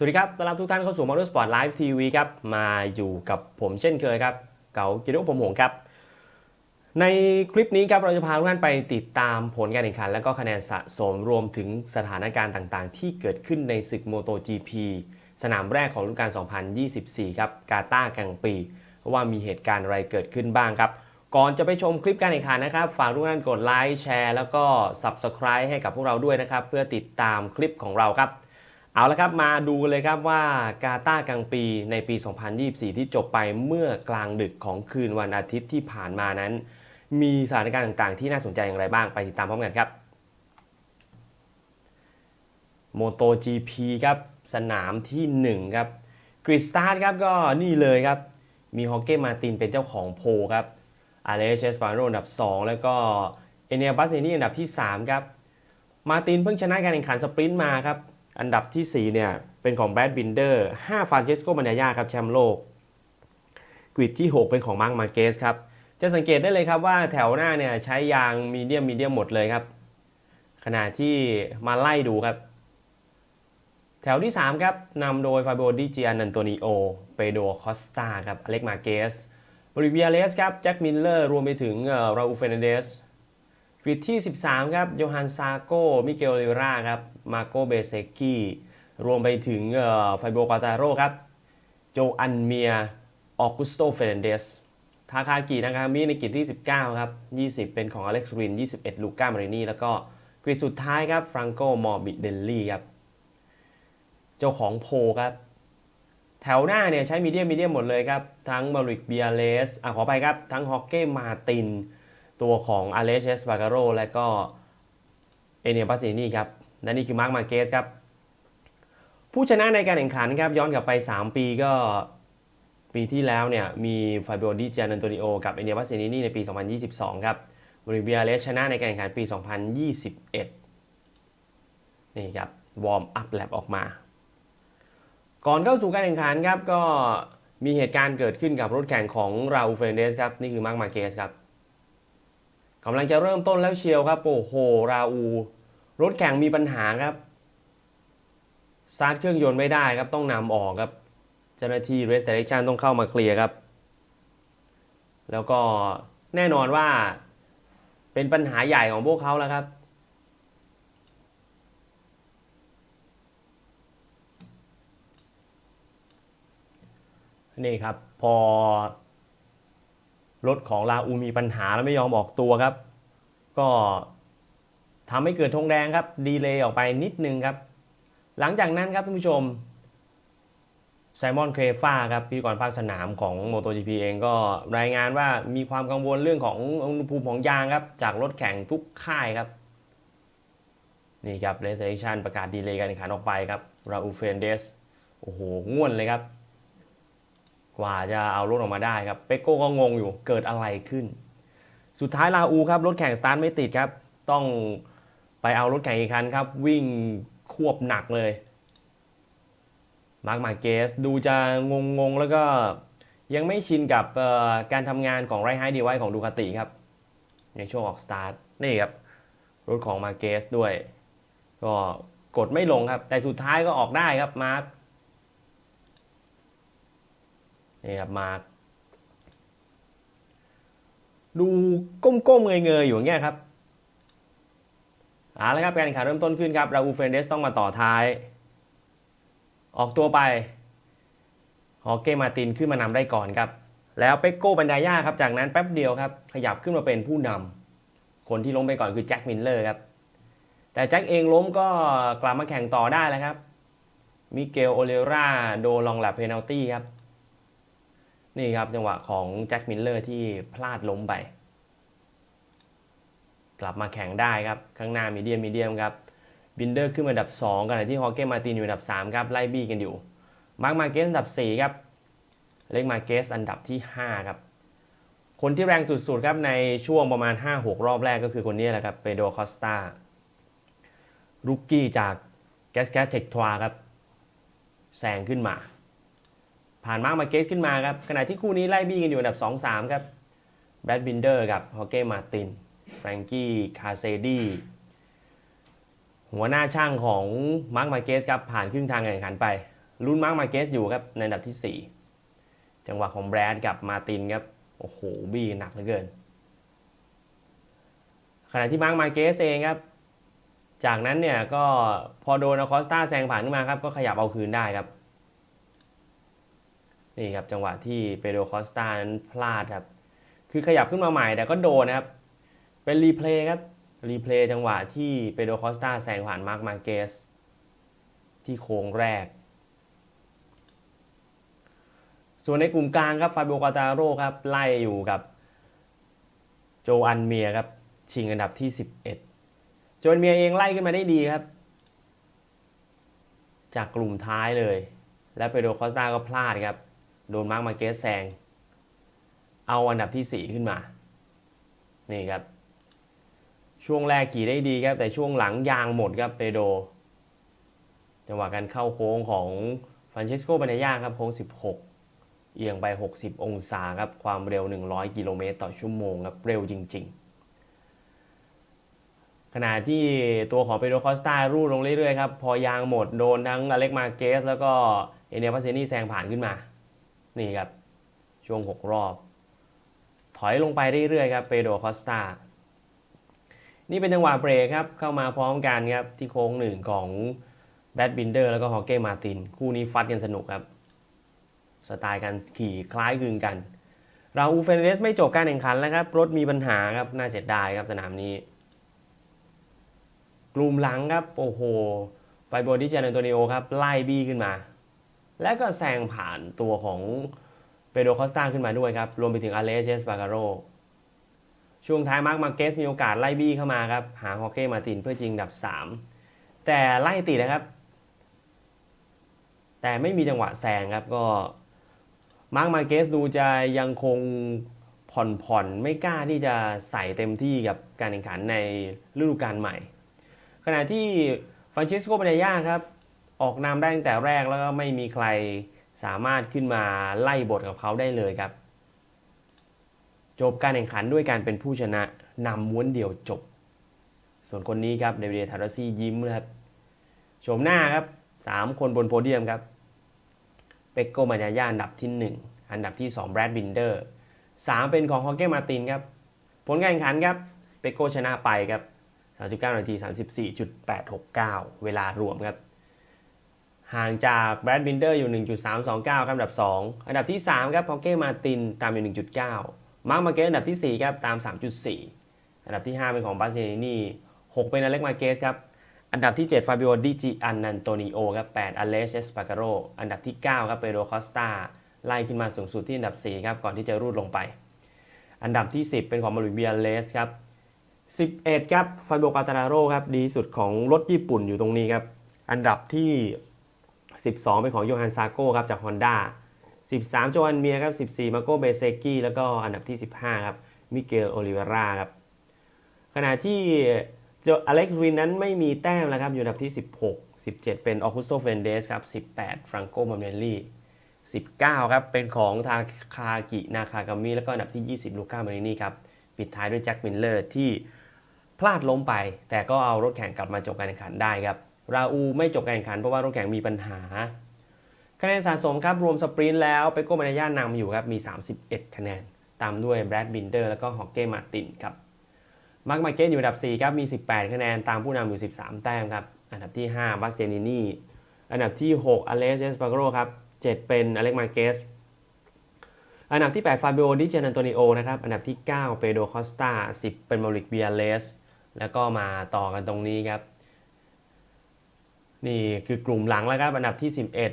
สวัสดีครับต้อนรับทุกท่านเข้าสู่ Motorsport Live TV ครับ มาอยู่กับผมเช่นเคยครับ เก๋ากิโนผมหงครับ ในคลิปนี้ครับเราจะพาทุกท่านไปติดตามผลการแข่งขัน และก็คะแนนสะสมรวมถึงสถานการณ์ต่างๆ ที่เกิดขึ้นในศึก MotoGP สนามแรกของฤดูกาล 2024 ครับ กาตาร์กังปี ว่ามีเหตุการณ์อะไรเกิดขึ้นบ้างครับ ก่อนจะไปชมคลิปการแข่งขันนะครับ ฝากทุกท่านกดไลค์แชร์แล้วก็ Subscribe ให้กับพวกเราด้วยนะครับเพื่อติดตามคลิปของเราครับ เอาละครับมาดูเลยครับว่ากาตาร์กลางปีในปี 2024 ที่จบไปเมื่อกลางดึกของคืนวันอาทิตย์ที่ผ่านมานั้น มีสถานการณ์ต่างๆ ที่น่าสนใจอย่างไรบ้างไปติดตามพร้อมกันครับ MotoGP ครับ สนามทีหนึ่1 ครับกริสตาร์ครับก็นี่เลยครับ มีฮอกเก้มาตินเป็นเจ้าของโพครับอาเลเชสปาโรอันดับ 2 แล้วก็เอเนียบัสเซนี่อันดับที่ 3 ครับ มาตินเพิ่งชนะการแข่งขันสปรินต์มาครับ อันดับที่ 4 เนี่ยเป็นของแบรดบินเดอร์5ฟานเชสโกมันยายาครับแชมป์โลกกริดที่ 6 เป็นของมาร์คมาเกสครับ จะสังเกตได้เลยครับว่าแถวหน้าเนี่ยใช้ยางมีเดียมมีเดียมหมดเลยครับ ขณะที่มาไล่ดูครับ แถวที่ 3 ครับนำโดยฟาโบดิจิอานันโตนิโอ เปโดคอสตาครับอเล็กมาเกสบริเวียเลสครับแจ็คมิลเลอร์รวมไปถึงราอูเฟนเดส กริดที่ 13 ครับโยฮันซาโกมิเกลลิราครับมาโกเบเซกี้รวมไปถึงไฟโบกาตาโรครับโจอันเมียออกุสโตเฟรนเดสทาคากินากามิในกริดที่ 19 ครับ 20 เป็นของอเล็กซ์ริน 21 ลูก้ามารินีแล้วก็กริดสุดท้ายครับฟรังโกมอร์บิเดลลี่ครับเจ้าของโพลครับ แถวหน้าเนี่ยใช้มีเดียมมีเดียมหมดเลยครับ ทั้งมาริกเบียเลสอะขอไปครับ ทั้งฮอกเก้มาติน ตัวของอเลเชสบาการโรและก็เอเนียปัสซินี่ครับและนี่คือมาร์คมาเกสครับ ผู้ชนะในการแข่งขันครับย้อนกลับไป 3 ปีก็ปีที่แล้วเนี่ยมีไฟโบดิเจนันโตนิโอกับเอเนียปัสซินี่ในปี 2022 ครับบริเบียเลสชนะในการแข่งขันปี 2021 นี่ครับ วอร์มอัพแลบออกมา ก่อนเข้าสู่การแข่งขันครับก็มีเหตุการณ์เกิดขึ้นกับรถแข่งของราอูเฟรนเดสครับ นี่คือมาร์คมาเกสครับ กำลังจะเริ่มต้นแล้วเชียวครับ โอ้โห ราอู รถแข่งมีปัญหาครับซาร์ทเครื่องยนต์ไม่ได้ครับต้องนำออกครับ เจ้าหน้าที่ Race Direction ต้องเข้ามาเคลียร์ครับ แล้วก็แน่นอนว่า เป็นปัญหาใหญ่ของพวกเขาแล้วครับนี่ครับ พอ รถของลาอูมีปัญหาแล้วไม่ยอมออกตัวครับ ก็ทำให้เกิดธงแดงครับ ดีเลย์ออกไปนิดนึงครับ หลังจากนั้นครับท่านผู้ชมไซมอนเครฟ้าครับพิธีกรภาคสนามของ MotoGP เองก็รายงานว่ามีความกังวลเรื่องของอุณหภูมิของยางครับ จากรถแข่งทุกค่ายครับ นี่ครับเรสเ c ชันประกาศดีเลย์การแข่งขันออกไปครับ ราอูเฟนเดส โอ้โหง่วนเลยครับ กว่าจะเอารถออกมาได้ครับเปโก้ก็งงอยู่เกิดอะไรขึ้น สุดท้ายลาอูครับรถแข่งสตาร์ทไม่ติดครับ ต้องไปเอารถแข่งอีกคันครับ วิ่งควบหนักเลยมาร์คมาเกสดูจะงงงๆแล้วก็ยังไม่ชินกับการทำงานของไรไฮดีไวของดูคาติครับในช่วงออกสตาร์ทนี่ครับรถของมาเกสด้วย ก็กดไม่ลงครับ แต่สุดท้ายก็ออกได้ครับมาร์ค นี่ครับมาดูก้มๆเงยๆอยู่อย่างเงี้ยครับเอาละครับการแข่งขันเริ่มต้นขึ้นครับราอูเฟรนเดสต้องมาต่อท้าย ออกตัวไปฮอเก้มาตินขึ้นมานำได้ก่อนครับ แล้วเปโก้บันดาย่าครับจากนั้นแป๊บเดียวครับ ขยับขึ้นมาเป็นผู้นำคนที่ล้มไปก่อนคือแจ็คมิลเลอร์ครับแต่แจ็คเองล้มก็กลับมาแข่งต่อได้แล้วครับมิเกลโอเลราโดนลองแลบเพนัลตี้ครับ นี่ครับจังหวะของแจ็คมิลเลอร์ที่พลาดล้มไป กลับมาแข่งได้ครับ ข้างหน้ามีเดียมมีเดียมครับบินเดอร์ขึ้นมาอันดับ 2 ขณะที่ฮอเก้มาตินอยู่อันดับ 3 ครับ ไล่บี้กันอยู่ มาร์คมาเกสอันดับ 4 ครับ เล็กมาเกสอันดับที่ 5 ครับ คนที่แรงสุดๆครับในช่วงประมาณ 5-6 รอบแรกก็คือคนนี้แหละครับเปโดคอสตารุกกี้จากแกสแกสเทคทวาครับแซงขึ้นมา ผ่านมาร์คมาเกสขึ้นมาครับขณะที่คู่นี้ไล่บี้กันอยู่อันดับ 2-3 ครับแบรดบินเดอร์กับฮอเก้มาตินแฟรงกี้คาเซดีหัวหน้าช่างของมาร์คมาเกสครับผ่านครึ่งทางการแข่งขันไปลุ้นมาร์กมาเกสอยู่ครับในอันดับที่ 4 จังหวะของแบรดกับมาตินครับโอ้โหบี้หนักเหลือเกิน ขณะที่มาร์กมาเกสเองครับจากนั้นเนี่ยก็พอโดนอคอสตาแซงผ่านขึ้นมาครับก็ขยับเอาคืนได้ครับ นี่ครับจังหวะที่เปโดคอสตานั้นพลาดครับ คือขยับขึ้นมาใหม่แต่ก็โดนนะครับ เป็นรีเพลย์ครับ รีเพลย์จังหวะที่เปโดคอสตาแซงผ่านมาร์กมาเกสที่โค้งแรก ส่วนในกลุ่มกลางครับฟาบิโอกาตาโร่ครับไล่อยู่กับโจอันเมียครับ ชิงอันดับที่ 11 โจอันเมียเองไล่ขึ้นมาได้ดีครับ จากกลุ่มท้ายเลย และเปโดคอสตาก็พลาดครับ โดนมาร์กมาเกสแซง เอาอันดับที่ 4 ขึ้นมา นี่ครับ ช่วงแรกขี่ได้ดีครับ แต่ช่วงหลังยางหมดครับเปโดจังหวะการเข้าโค้งของฟรานเชสโกบาเนยาครับโค้ง 16 เอียงไป 60 องศาครับ ความเร็ว 100 กิโลเมตรต่อชั่วโมงครับ เร็วจริง ๆ ขณะที่ตัวของเปโดคอสตารูดลงเรื่อยๆครับ พอยางหมดโดนทั้งอเล็กมาเกส แล้วก็เอเนียพัสเซนี่แซงผ่านขึ้นมา นี่ครับ ช่วง 6 รอบ ถอยลงไปเรื่อยๆครับเปโดคอสตานี่เป็นจังหวะเบรกครับ เข้ามาพร้อมกันครับ ที่โค้งหนึ่งของแบดบินเดอร์แล้วก็ฮอเก้มาติน คู่นี้ฟัดกันสนุกครับ สไตล์การขี่คล้ายคลึงกัน เราอูเฟนเดสไม่จบการแข่งขันแล้วครับ รถมีปัญหาครับ น่าเสียดายครับสนามนี้ กลุ่มหลังครับ โอ้โหไฟโบดิเจานโตนิโอครับ ไล่บี้ขึ้นมา และก็แซงผ่านตัวของเปโดคอสตาขึ้นมาด้วยครับ รวมไปถึงอเลเจสบาการโร ช่วงท้ายมาร์กมาเกสมีโอกาสไล่บี้เข้ามาครับ หาฮอเก้มาตินเพื่อจริงอันดับ 3 แต่ไล่ติดนะครับ แต่ไม่มีจังหวะแซงครับก็มาร์กมาเกสดูจะยังคงผ่อนผ่อนๆไม่กล้าที่จะใส่เต็มที่กับการแข่งขันในฤดูกาลใหม่ ขณะที่ฟรานเชสโกปาเนย่าครับ ออกนำได้ตั้งแต่แรกแล้วก็ไม่มีใครสามารถขึ้นมาไล่บทกับเขาได้เลยครับ จบการแข่งขันด้วยการเป็นผู้ชนะนำม้วนเดียวจบ ส่วนคนนี้ครับเดวิดทารซี่ยิ้มนะครับโฉมหน้าครับ 3 คนบนโพเดียมครับเปกโกมายาย่าอันดับที่ 1 อันดับที่ 2 แบรดบินเดอร์ 3 เป็นของฮอเก้มาตินครับ ผลการแข่งขันครับเปกโกชนะไปครับ 39 นาที 34.869 เวลารวมครับ ห่างจากแบรดบินเดอร์อยู่ 1.329 ครับอันดับ 2 อันดับที่ 3 ครับฮอเก้มาตินตามอยู่ 1.9 มาร์กมาเกสอันดับที่ 4 ครับ ตาม 3.4 อันดับที่ 5 เป็นของบาเซนี6 เป็นอเล็กมาเกสครับ อันดับที่ 7 ฟาบิโอดิจิอันนันโตนิโอครับ 8อเลสเอสปาการโร อันดับที่ 9 ครับเปโดรคอสตาไล่ขึ้นมาสูงสุดที่อันดับ 4 ครับ ก่อนที่จะรูดลงไป อันดับที่ 10 เป็นของมารุเบียเลสครับ 11 ครับฟาบิโอกาตาราโรครับดีสุดของรถญี่ปุ่นอยู่ตรงนี้ครับ อันดับที่ 12 เป็นของโยฮันซาโก้ครับจาก Honda 13 โจอันเมียครับ 14 มาโกเบเซกิแล้วก็อันดับที่ 15 ครับ มิเกลโอลิเวราครับ ขณะที่เจอเล็กซ์วินนั้นไม่มีแต้มแล้วครับ อยู่อันดับที่ 16 17 เป็นออกุสโตเฟนเดสครับ 18 ฟรังโกมาเมลลี่19 ครับ เป็นของทาคากินาคากามิแล้วก็อันดับที่ 20 ลูก้ามารินีครับ ปิดท้ายด้วยแจ็คมิลเลอร์ที่พลาดล้มไป แต่ก็เอารถแข่งกลับมาจบการแข่งขันได้ครับ ราอูไม่จบการแข่งขันเพราะว่ารถแข่งมีปัญหา คะแนนสะสมครับรวมสปรินต์แล้วเปโก้มานาย่านำอยู่ครับมี 31 คะแนน ตามด้วยแบรดบินเดอร์แล้วก็ฮอกเก้มาตินครับมาร์กมาเกตอยู่อันดับ 4 ครับมี 18 คะแนน ตามผู้นำอยู่ 13 แต้มครับ อันดับที่ 5บัสเซนินีอันดับที่ 6 อเลสเอสปาโกรครับ 7 เป็นอเล็กมาเกสอันดับที่ 8 ฟาบิโอดิเจนันโตนิโอนะครับ อันดับที่ 9 เปโดคอสตา10 เป็นมาริกเบียเลส แล้วก็มาต่อกันตรงนี้ครับ นี่คือกลุ่มหลังแล้วครับอันดับที่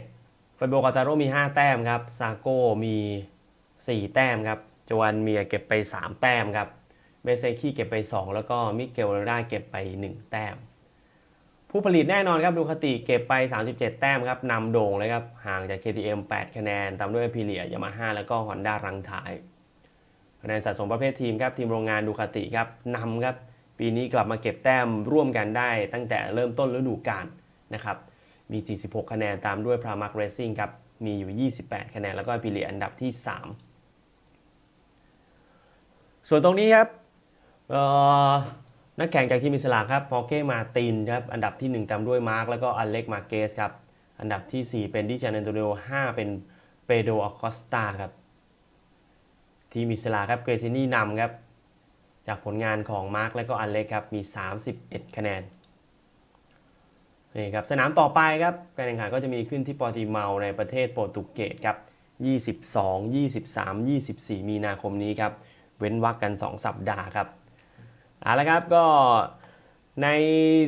11ฟาบิโอกาตาโรมี 5 แต้มครับซาโก้มี 4 แต้มครับจอันเมียเก็บไป 3 แต้มครับเบเซคีเก็บไป 2 แล้วก็มิเกลเรราเก็บไป 1 แต้ม ผู้ผลิตแน่นอนครับดูคติเก็บไป 37 แต้มครับนำโด่งเลยครับ ห่างจาก KTM 8 คะแนน ตามด้วยพิเลียยามาฮ่าแล้วก็ฮอนด้ารังท้ายคะแนนสะสมประเภททีมครับทีมโรงงานดูคติครับนำครับปีนี้กลับมาเก็บแต้มร่วมกันได้ตั้งแต่เริ่มต้นฤดูกาล นะครับมี 46 คะแนนตามด้วยพรามักเรซิ่งครับมีอยู่ 28 คะแนน แล้วก็พิเลียอันดับที่ 3 ส่วนตรงนี้ครับนักแข่งจากทีมอิสระครับพอเก้มาตินครับอันดับที่ 1 ตามด้วยมาร์กแล้วก็อเล็กมาเกสครับอันดับที่ 4 เป็นดิจานอันโตนิโอ5เป็นเปโดอคอสตาครับทีมอิสลาครับเกรซินี่นำครับจากผลงานของมาร์คและก็อเล็กครับมี 31 คะแนน นี่ครับสนามต่อไปครับการแข่งขันก็จะมีขึ้นที่ปอติเมาในประเทศโปรตุเกสครับ22 23 24 มีนาคมนี้ครับเว้นวรรคกัน 2 สัปดาห์ครับเอาละครับก็ใน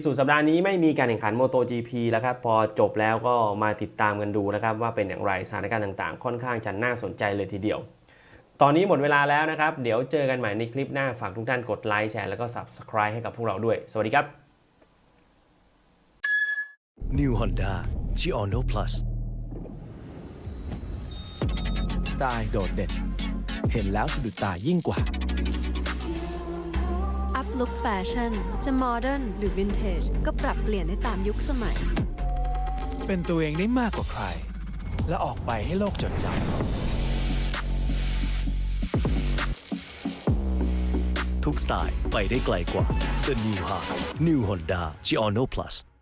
สุดสัปดาห์นี้ไม่มีการแข่งขัน MotoGP แล้วครับพอจบแล้วก็มาติดตามกันดูนะครับว่าเป็นอย่างไรสถานการณ์ต่างๆ ค่อนข้างจะน่าสนใจเลยทีเดียว ตอนนี้หมดเวลาแล้วนะครับ เดี๋ยวเจอกันใหม่ในคลิปหน้าฝากทุกท่านกดไลค์แชร์แล้วก็ Subscribe ให้กับพวกเราด้วย สวัสดีครับ New Honda g i o n o Plus สไตล์โดดเด่น เห็นแล้วสะดุดตายิ่งกว่า อัพลุคแฟชั่นจะโมเดิร์นหรือวินเทจก็ปรับเปลี่ยนได้ตามยุคสมัย เป็นตัวเองได้มากกว่าใคร และออกไปให้โลกจดจำทุกสไตล์ไปได้ไกลกว่า The New High New Honda g i o n o Plus